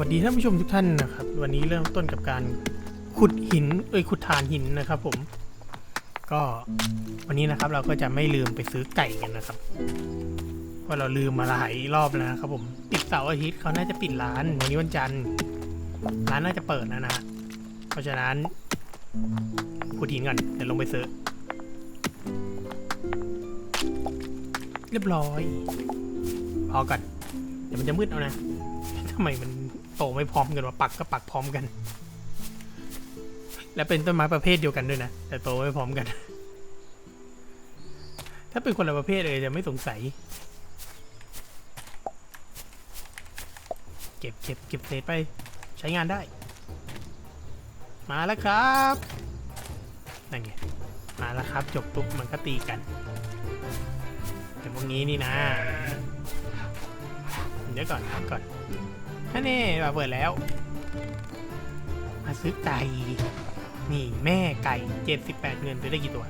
วัสดีท่านผู้ชมทุกท่านนะครับ วันนี้เริ่มต้นกับการขุดหินเอ้ยขุดฐานหินนะครับ ผม ก็วันนี้นะครับเราก็จะไม่ลืมไปซื้อไก่กันนะครับเพราะเราลืมมาหลายรอบแล้วนะครับ ผมปิดเสาร์อาทิตย์เขาน่าจะปิดร้าน วันนี้วันจันทร์ร้านน่าจะเปิดนะฮะเพราะฉะนั้นขุดหินก่อนเดี๋ยวลงไปซื้อเรียบร้อยพอก่อนเดี๋ยวมันจะมืดเอานะทำไมมัน โตไม่พร้อมกันวะปักก็ปักพร้อมกัน และเป็นต้นไม้ประเภทเดียวกันด้วยนะ แต่โตไม่พร้อมกัน ถ้าเป็นคนละประเภทเลยจะไม่สงสัย เก็บเก็บเก็บเศษไปใช้งานได้ มาแล้วครับนั่นไงมาแล้วครับ จบปุ๊บมันก็ตีกันแต่พวกนี้นี่นะ เดี๋ยวก่อนพักก่อน ท่านี่มาเปิดแล้ว มาซื้อไก่ นี่แม่ไก่เจ็ดสิบแปดเงินซื้อได้กี่ตัว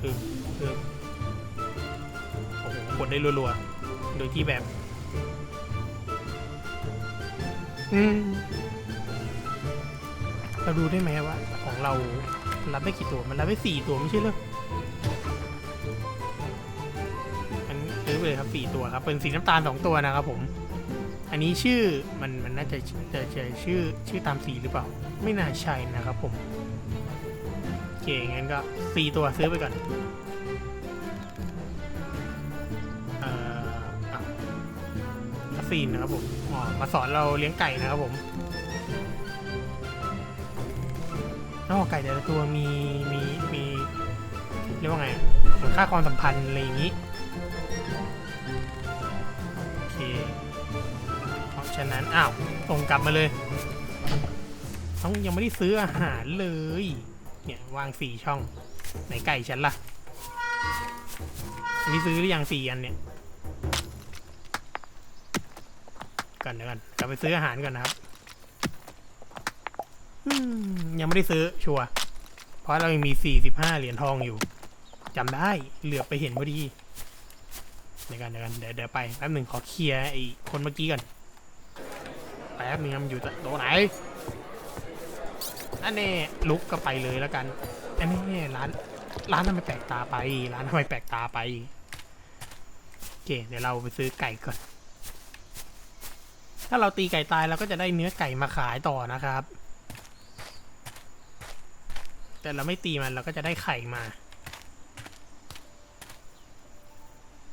เออเออโอ้โหกดได้รัวๆ โดยที่แบบ อืมเราดูได้ไหมว่าของเรารับได้กี่ตัว มันรับได้สี่ตัวไม่ใช่เหรอ ไปเลยครับสี่ตัวครับ เป็นสีน้ำตาลสองตัวนะครับผม อันนี้ชื่อมันมันน่าจะจะจะชื่อชื่อตามสีหรือเปล่า ไม่น่าใช่นะครับผมโอเคงั้นก็สี่ตัวซื้อไปก่อนเอ่ออะคาฟีนนะครับผมอ๋อมาสอนเราเลี้ยงไก่นะครับผมน้องไก่แต่ละตัวมีมีมีเรียกว่าไงเหมือนค่าความสัมพันธ์อะไรอย่างนี้ ฉะนั้น อ้าวส่งกลับมาเลยต้องยังไม่ได้ซื้ออาหารเลย เนี่ยวางสี่ช่อง ไหนไก่ฉันล่ะอันนี้ซื้อหรือยังสี่อันเนี่ยก่อนเดี๋ยวก่อนกลับไปซื้ออาหารก่อนนะครับยังไม่ได้ซื้อชัวร์เพราะเรายังมีสี่สิบห้าเหรียญทองอยู่จำได้เหลือไปเห็นพอดีเดี๋ยวกันเดี๋ยวกันเดี๋ยวเดี๋ยวไปแป๊บหนึ่งขอเคลียร์ไอ้คนเมื่อกี้ก่อน ป๊บหนึงมันอยู่ต๊ะไหนอันนี้ลุกก็ไปเลยแล้วกัน อันนี้ร้านร้านทำไมแปลกตาไป ร้านทำไมแปลกตาไปโอเคเดี๋ยวเราไปซื้อไก่ก่อน ถ้าเราตีไก่ตายเราก็จะได้เนื้อไก่มาขายต่อนะครับ แต่เราไม่ตีมันเราก็จะได้ไข่มา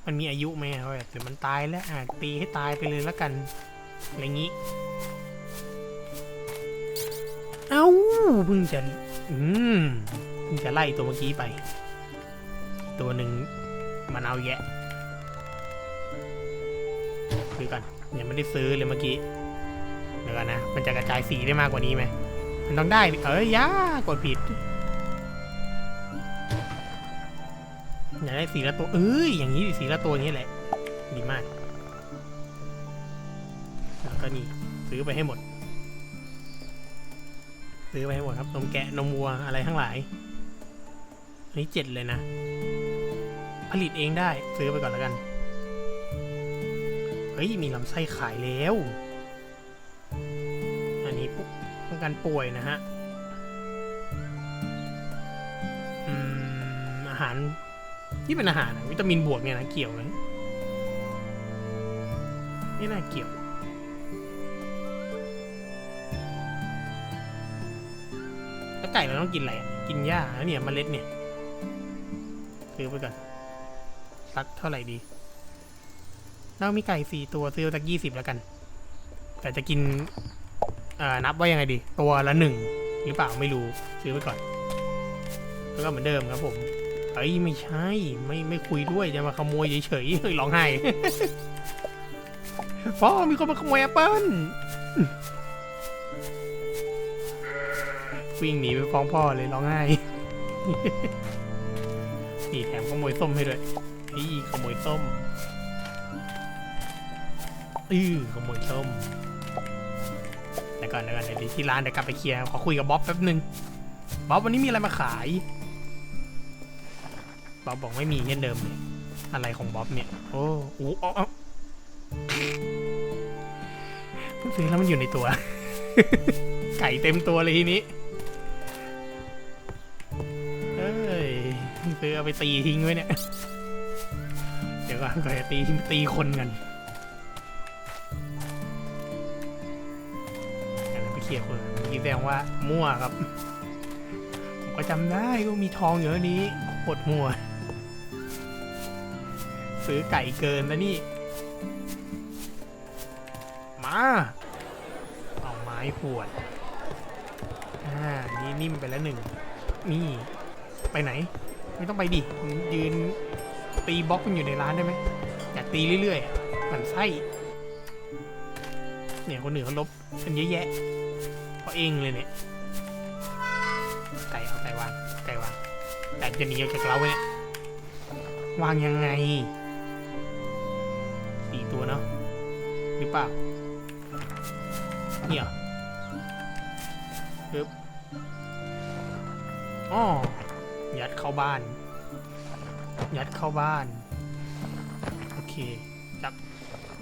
มันมีอายุไหมอะแบหรือมันตายแล้วตีให้ตายไปเลยแล้วกัน อะไรงี้ เอ้าเพิ่งจะอืมเพิ่งจะไล่ตัวเมื่อกี้ไป ตัวหนึ่งมันเอาแยะซื้อก่อนยังไม่ได้ซื้อเลยเมื่อกี้เดี๋ยวก่อนนะ มันจะกระจายสีได้มากกว่านี้ไหมมันต้องได้ เอ้ยยากดผิดอยากได้สีละตัว เอ้ย อย่างนี้สีละตัวนี้แหละ ดีมาก ก็นี่ซื้อไปให้หมด ซื้อไปให้หมดครับนมแกะนมวัวอะไรทั้งหลายอันนี้เจ็ดเลยนะ ผลิตเองได้ซื้อไปก่อนแล้วกัน เฮ้ย มีลำไส้ขายแล้ว อันนี้ปุ๊บป้องกันป่วยนะฮะอืมอาหารที่เป็นอาหารวิตามินบวกเนี่ยนะเกี่ยวไหมไม่น่าเกี่ยว ก่เราต้องกินอะไรกินหญ้าแล้วเนี่ยเมล็ดเนี่ยซื้อไปก่อนสักเท่าไหร่ดี เรามีไก่สี่ตัวซื้อสักยี่สิบแล้วกัน แต่จะกินเอ่อนับว่ายังไงดี ตัวละหนึ่งหรือเปล่าไม่รู้ซื้อไปก่อน แล้วก็เหมือนเดิมครับผมเอ้ยไม่ใช่ ไม่ไม่คุยด้วยจะมาขโมยเฉยๆร้องไห้พ่อมีคนมาขโมยแอปเปิ้ล วิ่งหนีไปฟ้องพ่อเลยร้องไห้นี่แถมขโมยส้มให้ด้วยนี่ขโมยส้มอือขโมยส้มเดี๋ยวก่อนเดี๋ยวก่อนเดี๋ยวที่ร้านเดี๋ยวกลับไปเคลียร์ขอคุยกับบ๊อบแป๊บนึงบ๊อบวันนี้มีอะไรมาขายบ๊อบบอกไม่มีเช่นเดิมเลยอะไรของบ๊อบเนี่ย โอ้โหเอาเอาซื้อแล้วมันอยู่ในตัว ไก่เต็มตัวเลยทีนี้ ซื้อเอาไปตีทิ้งไว้เนี่ย เดี๋ยวก่อนก่อนจะตีทิ้งตีคนกันเดี๋ยวเรไปเคลียร์คนเมื่อกี้แสดงว่ามั่วครับ ผมก็จำได้ก็มีทองอยู่นี้โคตรมั่ว ซื้อไก่เกินแล้วนี่ มาเอาไม้ขวดอ่านี่นิ่มไปแล้วหนึ่งนี่ ไปไหน ไม่ต้องไปดิยืนตีบล็อกมันอยู่ในร้านได้ไหมอยากตีเรื่อยๆหมันไส้เนี่ยคนอื่นเขาลบกันเยอะแยะเพราะเองเลยเนี่ยไก่เอาไก่วางไก่วางแต่จะหนีออกจากเราเนี่ยวางยังไงสี่ตัวเนาะหรือเปล่าเนี่ยปึ๊บอ๋อ ยัดเข้าบ้าน ยัดเข้าบ้าน โอเคจับ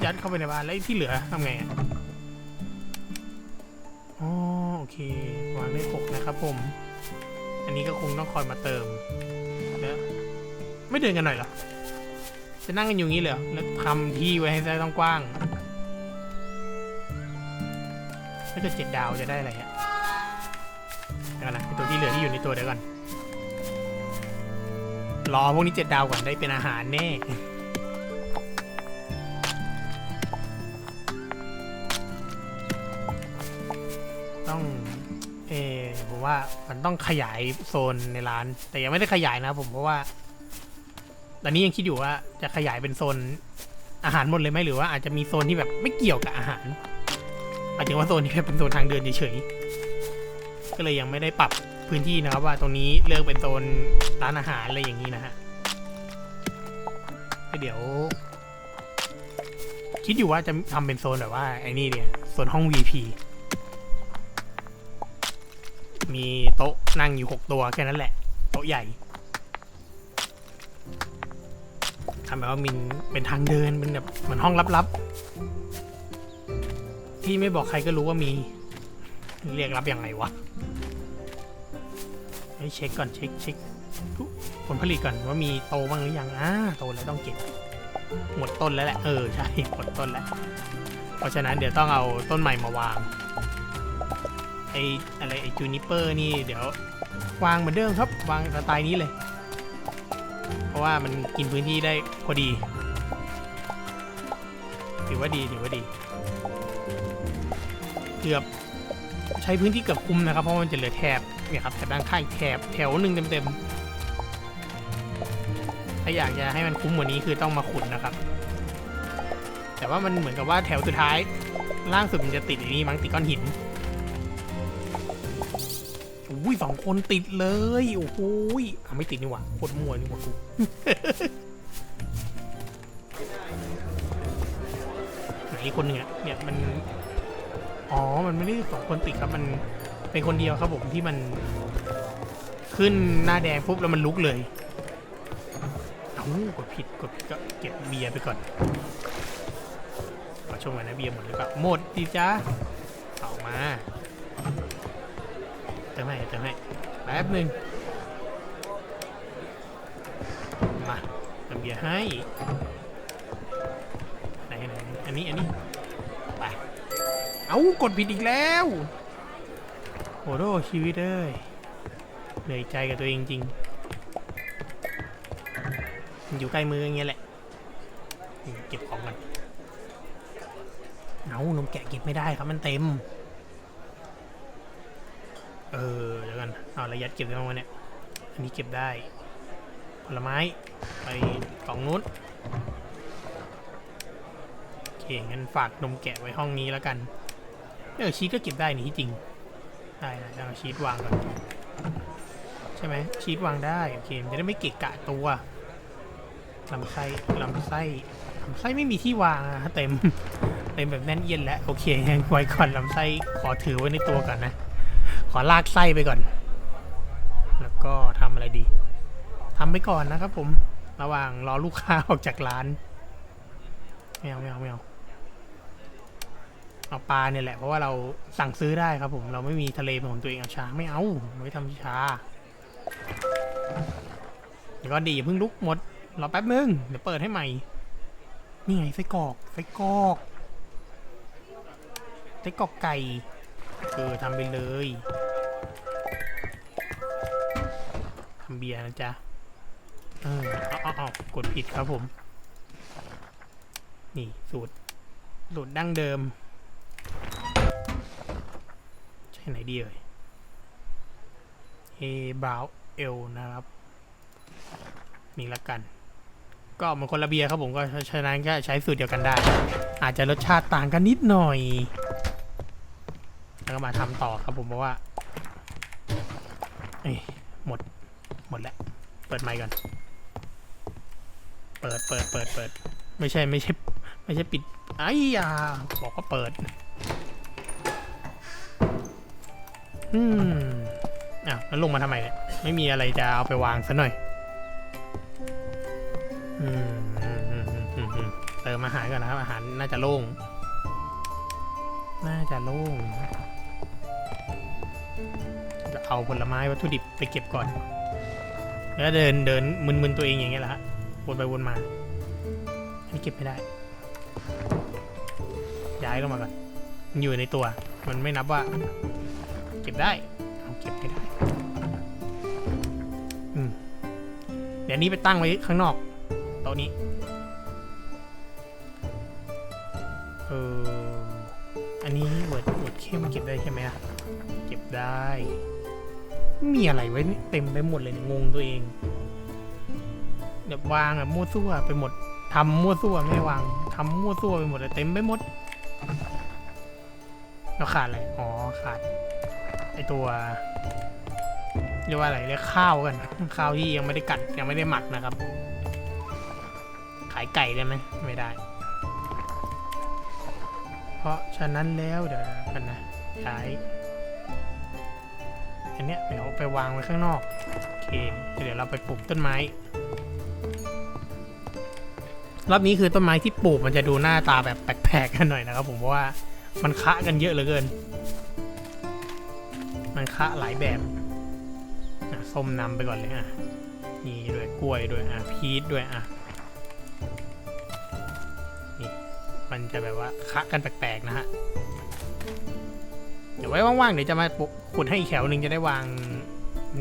ยัดเข้าไปในบ้านแล้วที่เหลือทำไงอะอ๋อโอเควางได้หกนะครับผม อันนี้ก็คงต้องคอยมาเติมแล้วไม่เดินกันหน่อยเหรอ จะนั่งกันอยู่งี้เลยเหรอแล้วทำที่ไว้ให้ได้ต้องกว้างถ้าเกิดเจ็ดดาวจะได้อะไรฮะเดี๋ยวก่อนนะไอ้ตัวที่เหลือที่อยู่ในตัวเดี๋ยวก่อน รอพวกนี้เจ็ดดาวก่อนได้เป็นอาหารแน่ต้องเออผมว่ามันต้องขยายโซนในร้าน แต่ยังไม่ได้ขยายนะผมเพราะว่า ตอนนี้ยังคิดอยู่ว่าจะขยายเป็นโซนอาหารหมดเลยไหมหรือว่าอาจจะมีโซนที่แบบไม่เกี่ยวกับอาหารหมายถึงว่าโซนนี้แค่เป็นโซนทางเดินเฉยๆก็เลยยังไม่ได้ปรับ พื้นที่นะครับว่าตรงนี้เลือกเป็นโซนร้านอาหารอะไรอย่างนี้นะฮะเดี๋ยว คิดอยู่ว่าจะทำเป็นโซนแบบว่าไอ้นี่เนี่ยโซนห้อง VP มีโต๊ะนั่งอยู่หกตัวแค่นั้นแหละ โต๊ะใหญ่ทำแบบว่ามินเป็นทางเดินเป็นแบบเหมือนห้องลับๆที่ไม่บอกใครก็รู้ว่ามี เรียกรับยังไงวะ ให้เช็คก่อนเช็คเช็คผลผลิตก่อนว่ามีโตบ้างหรือยังอ่าโตแล้วต้องเก็บหมดต้นแล้วแหละเออใช่หมดต้นแล้วเพราะฉะนั้นเดี๋ยวต้องเอาต้นใหม่มาวางไออะไรไอจูนิเปอร์นี่เดี๋ยววางเหมือนเดิมครับ วางสไตล์นี้เลย เพราะว่ามันกินพื้นที่ได้พอดี ถือว่าดีถือว่าดี เกือบใช้พื้นที่เกือบคุมนะครับ เพราะมันจะเหลือแถบ เนี่ยครับแถบด้านข้างแถบแถวหนึ่งเต็มๆถ้าอยากจะให้มันคุ้มกว่านี้คือต้องมาขุดนะครับ แต่ว่ามันเหมือนกับว่าแถวสุดท้ายล่างสุดมันจะติดอันนี้มั้งติดก้อนหินอุ้ยสองคนติดเลยโอ้โหยอะไม่ติดนี่หว่าโคตรมัวนี่หว่ากูไหนคนหนึ่งอะเนี่ยมัน อ๋อ มันไม่ได้สองคนติดครับมัน เป็นคนเดียวครับผมที่มันขึ้นหน้าแดงปุ๊บแล้วมันลุกเลยเอ้ากดผิดกดก็เก็บเบียร์ไปก่อนขอชมกันนะเบียร์หมดหรือเปล่าหมดดีจ้าเอามาเติมให้เติมให้แป๊บหนึ่งมาเติมเบียร์ให้ไหนไหนอันนี้อันนี้ไปเอากดผิดอีกแล้ว โหโดชีวิตเอ้ยเหนื่อยใจกับตัวเองจริง อยู่ใกล้มืออย่างเงี้ยแหละ เก็บของกันเอานมแกะเก็บไม่ได้ครับมันเต็ม เออเดี๋ยวกันเอาระยัดเก็บได้บ้างวะเนี่ย อันนี้เก็บได้ ผลไม้ ไปกล่องนู้นโอเคงั้นฝากนมแกะไว้ห้องนี้แล้วกัน เออชีก็เก็บได้นี่ที่จริง ได้ได้เอาชีสวางก่อนใช่ไหมชีสวางได้โอเคมันจะได้ไม่เกะกะตัวลำไส้ลำไส้ลำไส้ไม่มีที่วางอะเต็มเต็มแบบแน่นเอียนแล้วโอเคงั้นไว้ก่อนลำไส้ขอถือไว้ในตัวก่อนนะ ขอลากไส้ไปก่อน แล้วก็ทำอะไรดีทำไปก่อนนะครับผมระหว่างรอลูกค้าออกจากร้านไม่เอาไม่เอาไม่เอา เอาปลาเนี่ยแหละเพราะว่าเราสั่งซื้อได้ครับผมเราไม่มีทะเลเป็นของตัวเองเอาชาไม่เอาไม่ทำชาเดี๋ยวก็ดีอย่าเพิ่งลุกหมดรอแป๊บนึงเดี๋ยวเปิดให้ใหม่นี่ไงไส้กรอกไส้กรอกไส้กรอกไก่เออทำไปเลยทำเบียร์นะจ๊ะเออเอาเอาเอากดผิดครับผม นี่สูตรสูตรดั้งเดิม ไหนดีเอ่ยเอบราวเอลนะครับ นี่ละกัน ก็มันคนละเบียร์ครับผมก็ฉะนั้นก็ใช้สูตรเดียวกันได้ อาจจะรสชาติต่างกันนิดหน่อย แล้วก็มาทำต่อครับผมเพราะว่าเอ้หมด หมดแล้ว เปิดไมค์ก่อน เปิดเปิดเปิดเปิด ไม่ใช่ไม่ใช่ ไม่ใช่ปิด ไอ้ยาบอกว่าเปิด อืมอ้าวแล้วลงมาทำไมเนี่ย ไม่มีอะไรจะเอาไปวางซะหน่อย อืมเติมอาหารก่อนนะครับ อาหารน่าจะโล่ง น่าจะโล่ง จะเอาผลไม้วัตถุดิบไปเก็บก่อน แล้วเดินเดินมึนๆตัวเองอย่างเงี้ยแหละฮะ วนไปวนมาอันนี้เก็บไม่ได้ ย้ายลงมาก่อน อยู่ในตัว มันไม่นับว่า เก็บได้เอาเก็บไม่ได้อืมเดี๋ยวนี้ไปตั้งไว้ข้างนอกโต๊ะนี้เอออันนี้เวิร์ดเวิร์ดเข้มเก็บได้ใช่ไหมอะเก็บได้ มีอะไรไว้เต็มไปหมดเลยเนี่ยงงตัวเองเดี๋ยววางอะมั่วซั่วไปหมดทำมั่วซั่วไม่วางทำมั่วซั่วไปหมดเลยเต็มไปหมดแล้วขาดอะไร อ๋อ ขาด ไอตัวเรียกว่าอะไรเรียกข้าวกันข้าวที่ยังไม่ได้กัดยังไม่ได้หมักนะครับ ขายไก่ได้ไหมไม่ได้ เพราะฉะนั้นแล้วเดี๋ยวกันนะย้ายอันเนี้ยเดี๋ยวไปวางไว้ข้างนอกโอเคเดี๋ยวเราไปปลูกต้นไม้รอบนี้คือต้นไม้ที่ปลูกมันจะดูหน้าตาแบบแปลกๆกันหน่อยนะครับผมเพราะว่ามันคะกันเยอะเหลือเกินมัน คะหลายแบบอะส้มนำไปก่อนเลยอะนี่ด้วยกล้วยด้วยอะพีชด้วยอะนี่มันจะแบบว่าคะกันแปลกๆนะฮะเดี๋ยวไว้ว่างๆเดี๋ยวจะมาขุดให้อีกแถวหนึ่งจะได้วาง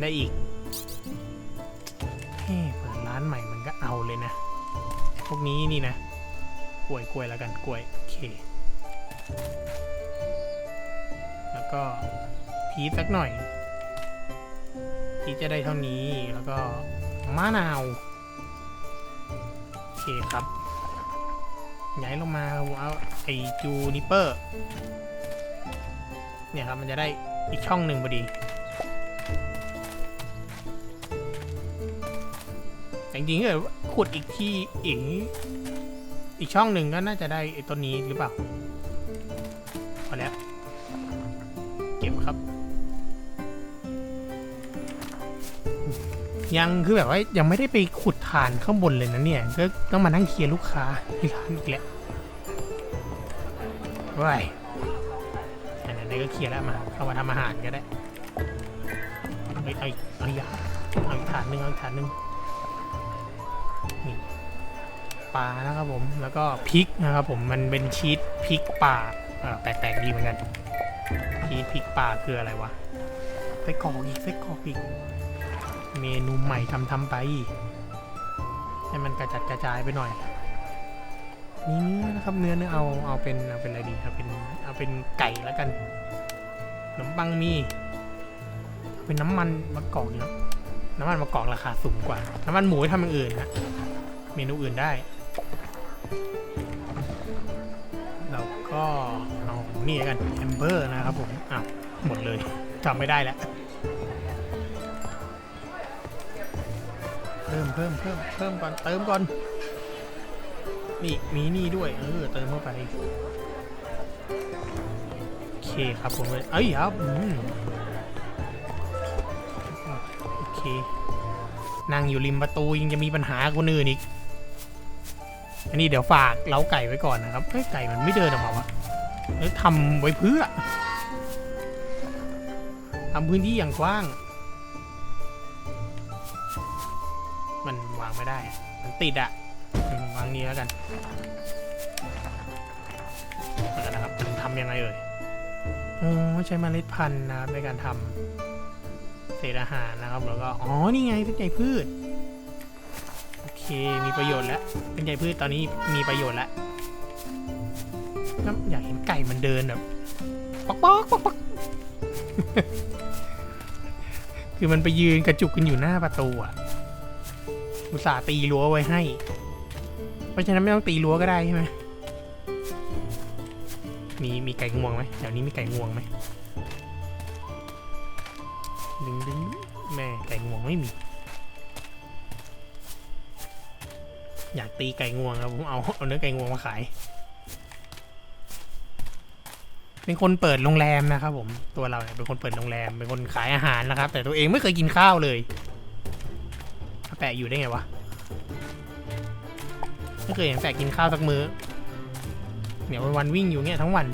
ได้อีกเฮ้เปิดร้านใหม่มันก็เอาเลยนะ พวกนี้นี่นะกล้วยกล้วยแล้วกันกล้วยโอเค แล้วก็ พีชสักหน่อยพีชจะได้เท่านี้แล้วก็มะนาวโอเคครับย้ายลงมาเอาไอจูนิเปอร์ เนี่ยครับมันจะได้อีกช่องหนึ่งพอดีแต่จริงๆเกิดขุดอีกที่อีกอีกช่องหนึ่งก็น่าจะได้ไอ้ต้นนี้หรือเปล่าพอแล้ว ยังคือแบบว่ายังไม่ได้ไปขุดฐานข้างบนเลยนะเนี่ย ก็ต้องมานั่งเคลียร์ลูกค้าที่ร้านอีกแล้วว้ายอันนั้ก็เคลียร์แล้วมาเข้ามาทำอาหารก็ได้เฮ้ยเอาอีกเอาอีกอย่างเอาอีกฐานหนึ่งเอาอีกฐานหนึ่งปลานะครับผมแล้วก็พริกนะครับผมมันเป็นชีสพริกป่าอ่าแปลกๆดีเหมือนกันชีสพริกป่าคืออะไรวะไส้กรอกอีกไส้กรอกอีก เมนูใหม่ทำทำไป ให้มันกระจัดกระจายไปหน่อยนี่เนื้อนะครับเนื้อเนื้อเอาเอาเป็นเอาเป็นอะไรดีเอาเป็นเอาเป็นไก่แล้วกันขนมปังมีเอาเป็นน้ำมันมะกอกเนาะน้ำมันมะกอกราคาสูงกว่า น้ำมันหมูทำอย่างอื่นนะเมนูอื่นได้แล้วก็เอานี่ล้วกันแอมเบอร์นะครับผมอ้าวหมดเลยจำไม่ได้แล้ว พิ่มเพิ่มเพิ่มเพิ่มก่อนเติมก่อน นี่มีนี่ด้วย เออเติมเข้าไปโอเคครับผมเลยเอ้ยครับอืมโอเคนั่งอยู่ริมประตูยังจะมีปัญหาคนอื่นอีก อันนี้เดี๋ยวฝากเล้าไก่ไว้ก่อนนะครับเฮ้ยไก่มันไม่เดินออกมาวะแล้วทำไว้เพื่อทำพื้นที่อย่างกว้าง ไม่ได้ มันติดอะอืมวางนี้แล้วกันแล้วนะครับมันทำยังไงเอ่ยโอ้ใช้เมล็ดพันธุ์นะครับในการทำเศษอาหารนะครับแล้วก็อ๋อนี่ไงเป็นใยพืชโอเคมีประโยชน์แล้วเป็นใยพืชตอนนี้มีประโยชน์แล้วก็อยากเห็นไก่มันเดินแบบป๊อกป๊อกป๊อกป๊อกคือมันไปยืนกระจุกกันอยู่หน้าประตูอะ อุตส่าห์ตีรั้วไว้ให้ เพราะฉะนั้นไม่ต้องตีรั้วก็ได้ใช่ไหมมีมีไก่งวงไหมแถวนี้มีไก่งวงไหมดึงดึงแม่ไก่งวงไม่มี อยากตีไก่งวงครับผมเอาเอาเนื้อไก่งวงมาขาย เป็นคนเปิดโรงแรมนะครับผมตัวเราเนี่ยเป็นคนเปิดโรงแรมเป็นคนขายอาหารนะครับ แต่ตัวเองไม่เคยกินข้าวเลยะอยู่ได้ไงวะ ไม่เคยเห็นแปะกินข้าวสักมื้อ เนี่ยวันๆวิ่งอยู่เนี่ยทั้งวัน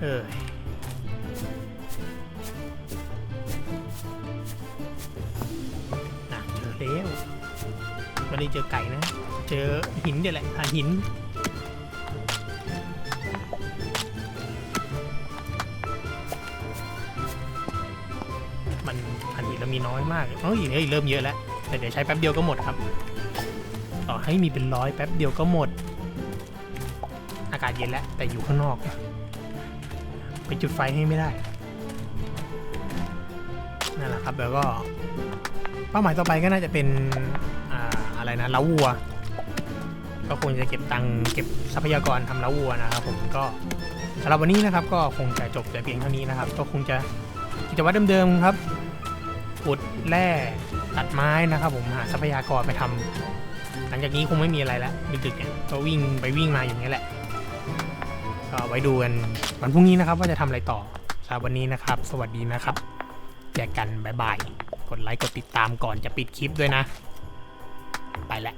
เออน่ะเจอแล้วไม่ได้เจอไก่นะ เจอหินเดี๋ยวแหละหาหิน มีน้อยมากเฮ้ยเฮ้ยเริ่มเยอะแล้วแต่เดี๋ยวใช้แป๊บเดียวก็หมดครับ ต่อให้มีเป็นร้อยแป๊บเดียวก็หมด อากาศเย็นแล้วแต่อยู่ข้างนอก ไปจุดไฟให้ไม่ได้นั่นแหละครับแล้วก็เป้าหมายต่อไปก็น่าจะเป็นอ่าอะไรนะเล้าวัว ก็คงจะเก็บตังค์เก็บทรัพยากรทำเล้าวัวนะครับผมก็สำหรับวันนี้นะครับก็คงจะจบแต่เพียงเท่านี้นะครับ ก็คงจะกิจวัตรเดิมๆครับ ขุดแร่ตัดไม้นะครับผมหาทรัพยากรไปทำหลังจากนี้คงไม่มีอะไรแล้วดึกๆเนี่ยก็วิ่งไปวิ่งมาอย่างนี้แหละก็ไว้ดูกันวันพรุ่งนี้นะครับว่าจะทำอะไรต่อสำหรับวันนี้นะครับ สวัสดีนะครับเจอกันบายบายกดไลค์กดติดตามก่อนจะปิดคลิปด้วยนะ ไปแล้ว